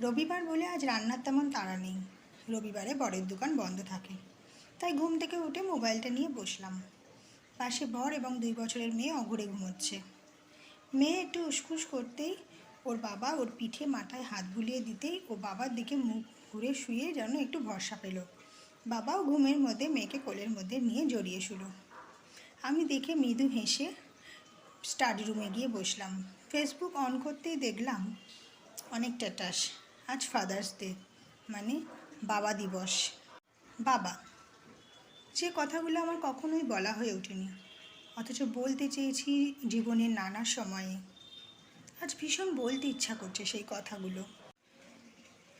রবিবার বলে আজ রান্নার তেমন তাড়া নেই। রবিবারে বরের দোকান বন্ধ থাকে। তাই ঘুম থেকে উঠে মোবাইলটা নিয়ে বসলাম। পাশে বর এবং দুই বছরের মেয়ে অঘরে ঘুমোচ্ছে। মেয়ে একটু উসকুস করতেই ওর বাবা ওর পিঠে মাথায় হাত বুলিয়ে দিতেই ও বাবার দিকে মুখ ঘুরে শুয়ে যেন একটু ভরসা পেল। বাবাও ঘুমের মধ্যে মেয়েকে কোলের মধ্যে নিয়ে জড়িয়ে শুলো। আমি দেখে মৃদু হেসে স্টাডি রুমে গিয়ে বসলাম। ফেসবুক অন করতেই দেখলাম অনেক স্ট্যাটাস আজ ফাদার্স ডে মানে বাবা দিবস। বাবা, যে কথাগুলো আমার কখনোই বলা হয়ে ওঠেনি, অথচ বলতে চেয়েছি জীবনের নানা সময়ে। আজ ভীষণ বলতে ইচ্ছা করছে সেই কথাগুলো।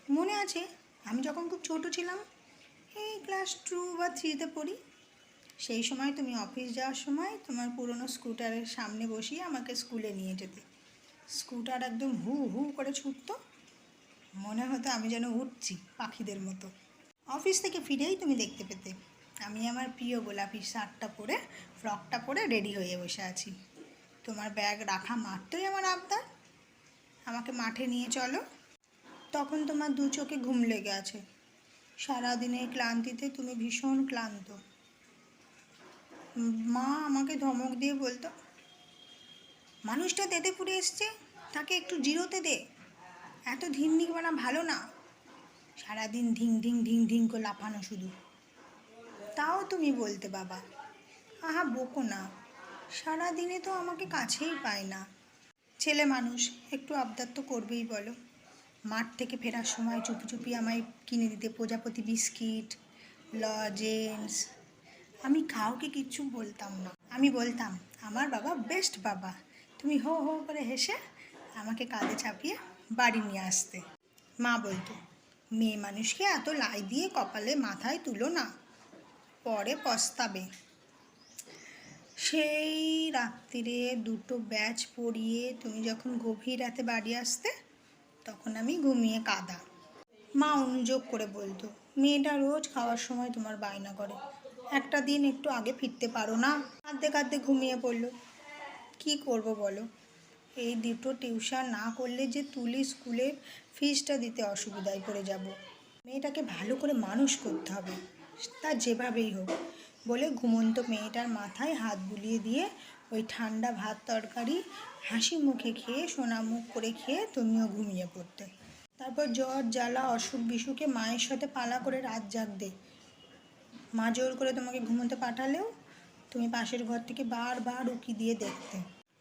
মনে আছে, আমি যখন খুব ছোট ছিলাম, এই ক্লাস টু বা থ্রিতে পড়ি, সেই সময় তুমি অফিস যাওয়ার সময় তোমার পুরনো স্কুটারের সামনে বসিয়ে আমাকে স্কুলে নিয়ে যেতে। স্কুটার একদম হু হু করে ছুটতো মনে হতো আমি যেন উঠছি পাখিদের মতো। অফিস থেকে ফিরেই তুমি দেখতে পেতে। আমি আমার প্রিয় গোলাপি শার্টটা পরে, ফ্রকটা পরে রেডি হয়ে বসে আছি। তোমার ব্যাগ রাখা মাত্রই আমার আবদার। আমাকে মাঠে নিয়ে চলো। তখন তোমার দু চোখে ঘুম লেগে আছে। সারাদিনের ক্লান্তিতে তুমি ভীষণ ক্লান্ত। মা আমাকে ধমক দিয়ে বলতো, মানুষটা তেতে পুড়ে এসছে, তাকে একটু জিরোতে দে। এত ধিন্নিক বানা ভালো না। সারাদিন ধিং ধিং ধিং ধিং করে লাফানো শুধু তাও তুমি বলতে বাবা। আহা, বকো না। সারাদিনে তো আমাকে কাছেই পায় না। ছেলে মানুষ, একটু আবদার তো করবেই বলো। মাঠ থেকে ফেরার সময় চুপি চুপি আমায় কিনে দিতে, প্রজাপতি বিস্কিট লজেন্স আমি কাউকে কিচ্ছু বলতাম না। আমি বলতাম, আমার বাবা বেস্ট বাবা। তুমি হো হো করে হেসে আমাকে কাঁধে চাপিয়ে বাড়ি নিয়ে আসতে। মা বলতো, মেয়ে মানুষকে এত লাই দিয়ে কপালে মাথায় তুলো না। পরে পস্তাবে। সেই রাত্রিরে দুটো ব্যাচ পড়িয়ে তুমি যখন গভীর রাতে বাড়ি আসতে, তখন আমি ঘুমিয়ে কাদা। মা অনুযোগ করে বলতো, মেয়েটা রোজ খাওয়ার সময় তোমার বায়না করে। একটা দিন একটু আগে ফিরতে পারো না। কাঁদতে কাঁদতে ঘুমিয়ে পড়ল। কি করব বলো? এই দুটো টিউশন না করলে যে তুলি স্কুলের ফিসটা দিতে অসুবিধায় পড়ে যাব। মেয়েটাকে ভালো করে মানুষ করতে হবে, তা যেভাবেই হোক। বলে ঘুমন্ত মেয়েটার মাথায় হাত বুলিয়ে দিয়ে ওই ঠান্ডা ভাত তরকারি হাসি মুখে খেয়ে সোনা মুখ করে খেয়ে তুমিও ঘুমিয়ে পড়তে। তারপর জ্বর, জ্বালা, অসুখ বিসুখে মায়ের সাথে পালা করে রাত জাগদে মা জোর করে তোমাকে ঘুমোতে পাঠালেও তুমি পাশের ঘর থেকে বারবার উকি দিয়ে দেখতে।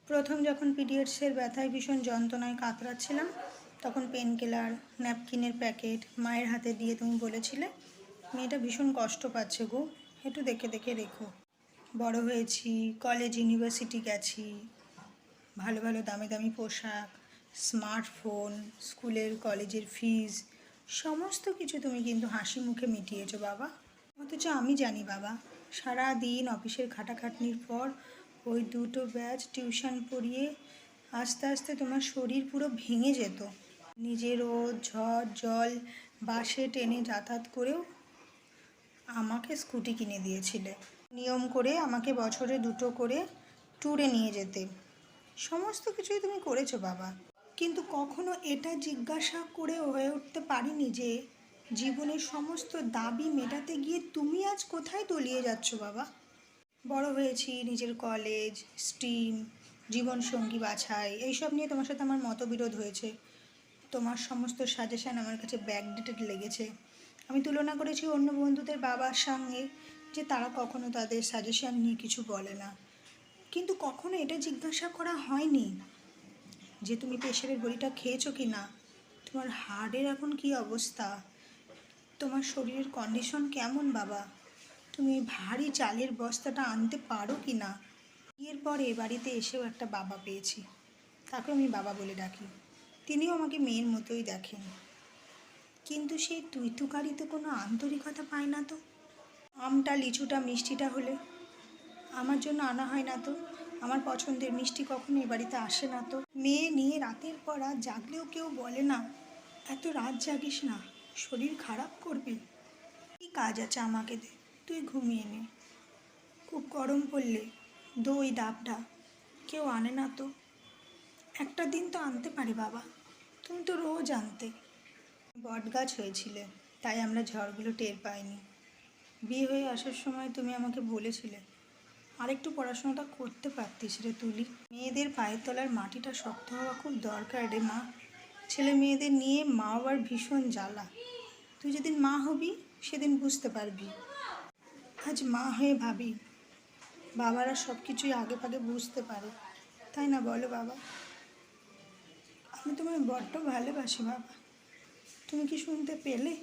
প্রথম যখন পিরিয়ডসের ব্যথায় ভীষণ যন্ত্রণায় কাতরাচ্ছিলাম, তখন পেন কিলার ন্যাপকিনের প্যাকেট মায়ের হাতে দিয়ে তুমি বলেছিলে, মেয়েটা ভীষণ কষ্ট পাচ্ছে গো, একটু দেখে দেখে রেখো। বড় হয়েছি কলেজ ইউনিভার্সিটি গেছি, ভালো ভালো দামি দামি পোশাক স্মার্টফোন স্কুলের কলেজের ফিজ সমস্ত কিছু তুমি কিন্তু হাসি মুখে মিটিয়েছো বাবা। অথচ আমি জানি বাবা সারা দিন অফিসের খাটাখাটনির পর ওই দুটো ব্যাচ টিউশন পড়িয়ে আস্তে আস্তে তোমার শরীর পুরো ভেঙে যেত। নিজের রোদ, ঝড়, জল, বাসে, ট্রেনে যাতায়াত করেও আমাকে স্কুটি কিনে দিয়েছিলে। নিয়ম করে আমাকে বছরে দুটো করে ট্যুরে নিয়ে যেতে। সমস্ত কিছুই তুমি করেছ বাবা। কিন্তু কখনো এটা জিজ্ঞাসা করে হয়ে উঠতে পারিনি যে জীবনের সমস্ত দাবি মেটাতে গিয়ে তুমি আজ কোথায় তলিয়ে যাচ্ছ বাবা? বড় হয়েছি, নিজের কলেজ স্ট্রিম জীবনসঙ্গী বাছাই, এইসব নিয়ে তোমার সাথে আমার মতবিরোধ হয়েছে। তোমার সমস্ত সাজেশান আমার কাছে ব্যাকডেটেড লেগেছে। আমি তুলনা করেছি অন্য বন্ধুদের বাবার সঙ্গে যে তারা কখনো তাদের সাজেশান নিয়ে কিছু বলে না। কিন্তু কখনো এটা জিজ্ঞাসা করা হয়নি যে তুমি প্রেশারের বড়িটা খেয়েছো কি না তোমার হার্টের এখন কি অবস্থা? তোমার শরীরের কন্ডিশন কেমন বাবা? তুমি ভারী চালের বস্তাটা আনতে পারো কি না? বিয়ের পরে এ বাড়িতে এসেও একটা বাবা পেয়েছি। তাকে আমি বাবা বলে ডাকি। তিনিও আমাকে মেয়ের মতোই দেখেন। কিন্তু সেই তুই তুকারিতে কোনো আন্তরিকতা পায় না তো? আমটা, লিচুটা, মিষ্টিটা হলে? আমার জন্য আনা হয় না তো? আমার পছন্দের মিষ্টি কখনো এ বাড়িতে আসে না তো? মেয়ে নিয়ে রাতের পর রাত জাগলেও কেউ বলে না, এত রাত জাগিস না, শরীর খারাপ করবে। কী কাজ আছে আমাকে দে? তুই ঘুমিয়ে নে। খুব গরম পড়লে দই ডাবটা কেউ আনে না তো। একটা দিন তো আনতে পারি বাবা, তুমি তো রোজ আনতে। বট গাছ হয়েছিলে, তাই আমরা ঝড়গুলো টের পাইনি। বিয়ে হয়ে আসার সময় তুমি আমাকে বলেছিলে, আরেকটু পড়াশোনাটা করতে পারতিস রে তুলি। মেয়েদের পায়ের তলার মাটিটা শক্ত হওয়া খুব দরকার রে মা। ছেলে মেয়েদের নিয়ে মা বাবার ভীষণ জ্বালা। তুই যেদিন মা হবি, সেদিন বুঝতে পারবি। আজ মা হয়ে ভাবি, বাবারা সব কিছুই আগে ফাগে বুঝতে পারে। তাই না বলো বাবা? আমি তোমায় বড্ড ভালোবাসি বাবা। তুমি কি শুনতে পেলে?